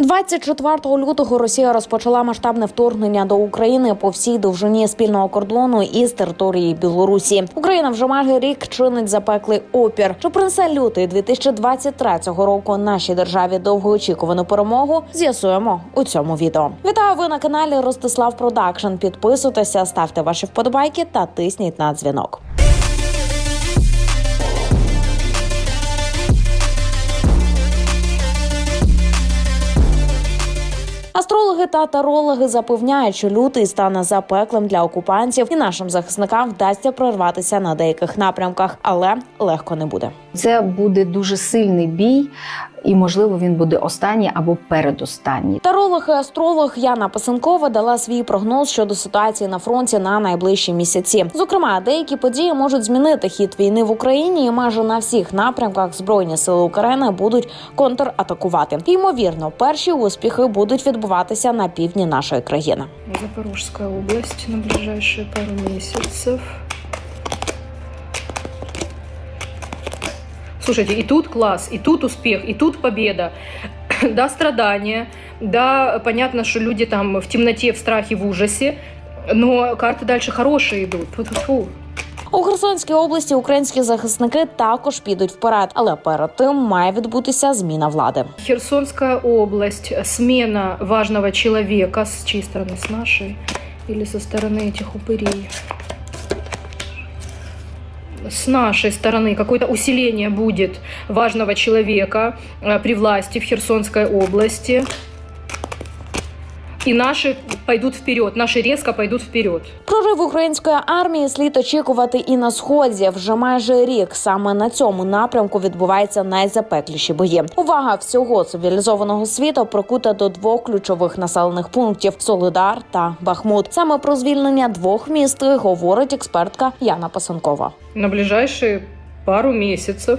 24 лютого Росія розпочала масштабне вторгнення до України по всій довжині спільного кордону із території Білорусі. Україна вже майже рік чинить запеклий опір. Чи принесе лютий 2023 року нашій державі довгоочікувану перемогу? З'ясуємо у цьому відео. Вітаю ви на каналі Ростислав Продакшн. Підписуйтеся, ставте ваші вподобайки та тисніть на дзвінок. Астрологи та тарологи запевняють, що лютий стане запеклим для окупантів, і нашим захисникам вдасться прорватися на деяких напрямках, але легко не буде. Це буде дуже сильний бій, і можливо він буде останній або передостанній. Таролог і астролог Яна Пасенкова дала свій прогноз щодо ситуації на фронті на найближчі місяці. Зокрема, деякі події можуть змінити хід війни в Україні, і майже на всіх напрямках збройні сили України будуть контратакувати. Ймовірно, перші успіхи будуть відбуватися на півдні нашої країни. Запорожская область на ближайшие пару месяцев. Слушайте, и тут класс, и тут успех, и тут победа. Да, страдания, да, понятно, что люди там в темноте, в страхе, в ужасе, но карты дальше хорошие идут. Фу-фу-фу. У Херсонській області українські захисники також підуть вперед, але перед тим має відбутися зміна влади. Херсонская область, смена важного человека, с чьей стороны, с нашей или со стороны этих упырей? С нашей стороны какое-то усиление будет важного человека э, при власти в Херсонской области. И наши пойдут вперед, наши резко пойдут вперед. Прорив української армії слід очікувати і на сході. Вже майже рік саме на цьому напрямку відбуваються найзапекліші бої. Увага всього цивілізованого світу прикута до двох ключових населених пунктів Солидар та Бахмут. Саме про звільнення двох міст говорить експертка Яна Пасанкова. На ближайшие пару месяцев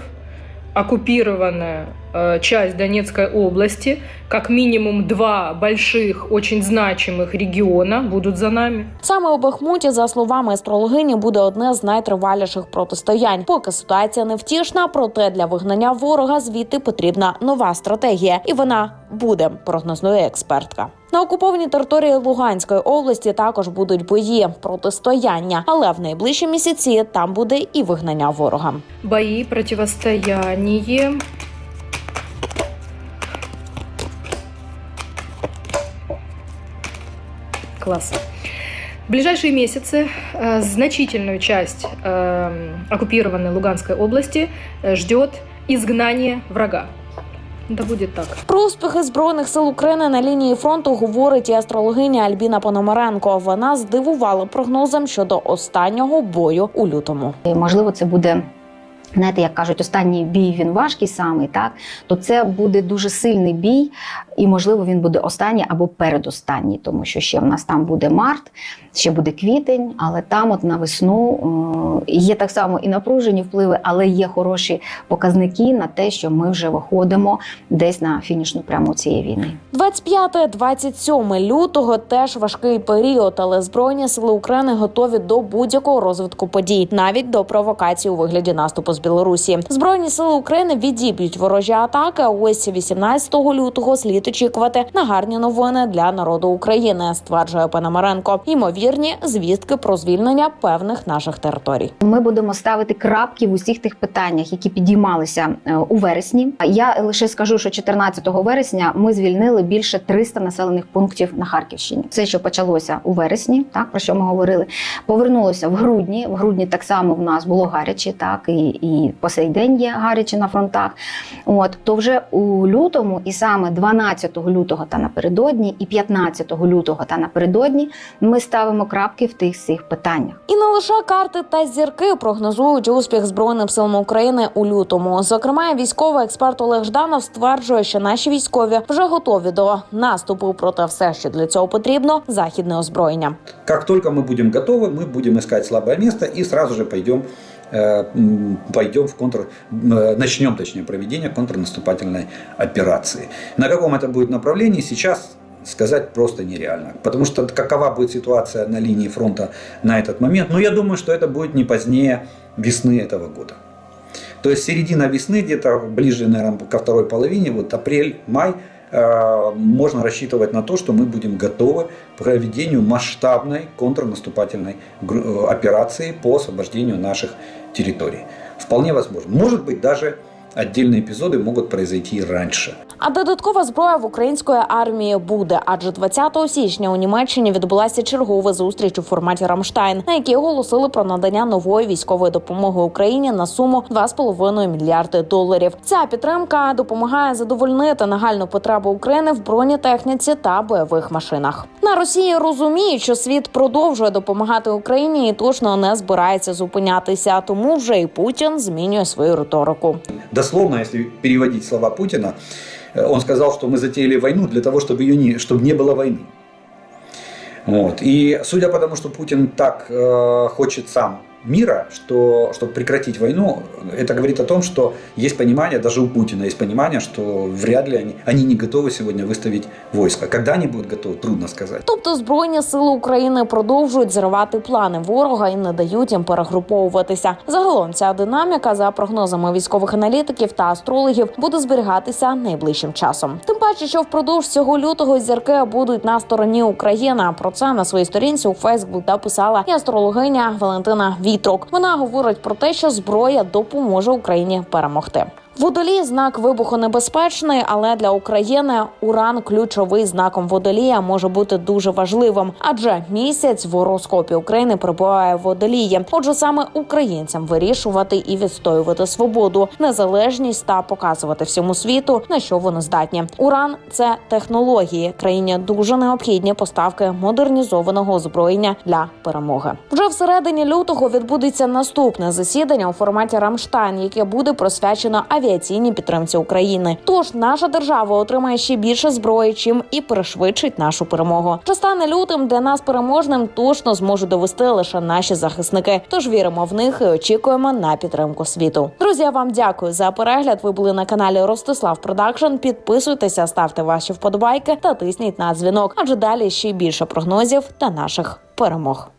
оккупированная э, часть Донецкой области, как минимум два больших, очень значимых региона будут за нами. Саме у Бахмуті, за словами астрологині, буде одне з найтриваліших протистоянь. Поки ситуація невтішна, проте для вигнання ворога звідти потрібна нова стратегія, і вона буде, прогнозує експертка. На окупованій території Луганської області також будуть бої, протистояння, але в найближчі місяці там буде і вигнання ворога. Бои, противостояние. Класс. В ближайшие месяцы э, значительную часть э, оккупированной Луганской области э, ждет изгнание врага. Да буде так. Про успіхи збройних сил України на лінії фронту говорить і астрологиня Альбіна Пономаренко. Вона здивувала прогнозом щодо останнього бою у лютому. І, можливо, це буде. Знаєте, як кажуть, останній бій він важкий самий, так то це буде дуже сильний бій, і можливо він буде останній або передостанній, тому що ще в нас там буде март, ще буде квітень, але там, от на весну, е, є так само і напружені впливи, але є хороші показники на те, що ми вже виходимо десь на фінішну пряму цієї війни. 25-27 лютого теж важкий період, але збройні сили України готові до будь-якого розвитку подій, навіть до провокацій у вигляді наступу з Білорусі. Збройні сили України відіб'ють ворожі атаки. а Ось 18 лютого слід очікувати на гарні новини для народу України, стверджує Пономаренко. Ймовірні звістки про звільнення певних наших територій. Ми будемо ставити крапки в усіх тих питаннях, які підіймалися е, у вересні. Я лише скажу, що 14 вересня ми звільнили більше 300 населених пунктів на Харківщині. Це що почалося у вересні, так про що ми говорили. Повернулося в грудні. В грудні так само в нас було гаряче, так і, і по сей день є гаряче на фронтах. От то вже у лютому, і саме 12 лютого та напередодні, і 15 лютого та напередодні ми ставимо крапки в тих всіх питаннях. І не лише карти та зірки прогнозують успіх збройним силам України у лютому. Зокрема, військовий експерт Олег Жданов стверджує, що наші військові вже готові до наступу. Проте все, що для цього потрібно, західне озброєння. Как только мы будем готовы, мы будем искать слабое место и сразу же пойдем, э, м, пойдем в контр, э, начнем, точнее, проведение контрнаступательной операции. На каком это будет направлении сейчас сказать просто нереально. Потому что какова будет ситуация на линии фронта на этот момент, ну, я думаю, что это будет не позднее весны этого года. То есть середина весны, где-то ближе, наверное, ко второй половине, вот апрель, май, э, можно рассчитывать на то, что мы будем готовы к проведению масштабной контрнаступательной э, операции по освобождению наших территорий. Вполне возможно. Может быть, даже отдельные эпизоды могут произойти и раньше. А додаткова зброя в української армії буде, адже 20 січня у Німеччині відбулася чергова зустріч у форматі Рамштайн, на якій оголосили про надання нової військової допомоги Україні на суму 2,5 мільярди доларів. Ця підтримка допомагає задовольнити нагальну потребу України в бронетехніці та бойових машинах. На Росії розуміють, що світ продовжує допомагати Україні і точно не збирається зупинятися. Тому вже і Путін змінює свою риторику. Дословно, если переводить слова Путина, э, он сказал, что мы затеяли войну для того, чтобы, ее не, чтобы не было войны. Вот. И судя по тому, что Путин так э, хочет сам мира, что, чтобы прекратить войну, это говорит о том, что есть понимание, даже у Путина есть понимание, что вряд ли они, они не готовы сегодня выставить войско. Когда они будут готовы, трудно сказать. Тобто збройні сили України продовжують зривати плани ворога і не дають їм перегруповуватися. Загалом ця динаміка, за прогнозами військових аналітиків та астрологів, буде зберігатися найближчим часом. Тим паче, що впродовж цього лютого зірки будуть на стороні України. Про це на своїй сторінці у Фейсбук написала і астрологиня Валентина Вітрок. Вона говорить про те, що зброя допоможе Україні перемогти. Водолій знак вибуху небезпечний, але для України уран ключовий знаком водолія може бути дуже важливим, адже місяць в гороскопі України перебуває в водолії. Отже, саме українцям вирішувати і відстоювати свободу, незалежність та показувати всьому світу на що вони здатні. Уран це технології. Країні дуже необхідні поставки модернізованого озброєння для перемоги. Вже всередині лютого відбудеться наступне засідання у форматі Рамштайн, яке буде присвячено авіаційній підтримці України. Тож наша держава отримає ще більше зброї, чим і пришвидшить нашу перемогу. Що стане лютим для нас переможним, точно зможуть довести лише наші захисники. Тож віримо в них і очікуємо на підтримку світу. Друзі, я вам дякую за перегляд. Ви були на каналі Ростислав Продакшн. Підписуйтеся, ставте ваші вподобайки та тисніть на дзвінок, адже далі ще більше прогнозів та наших перемог.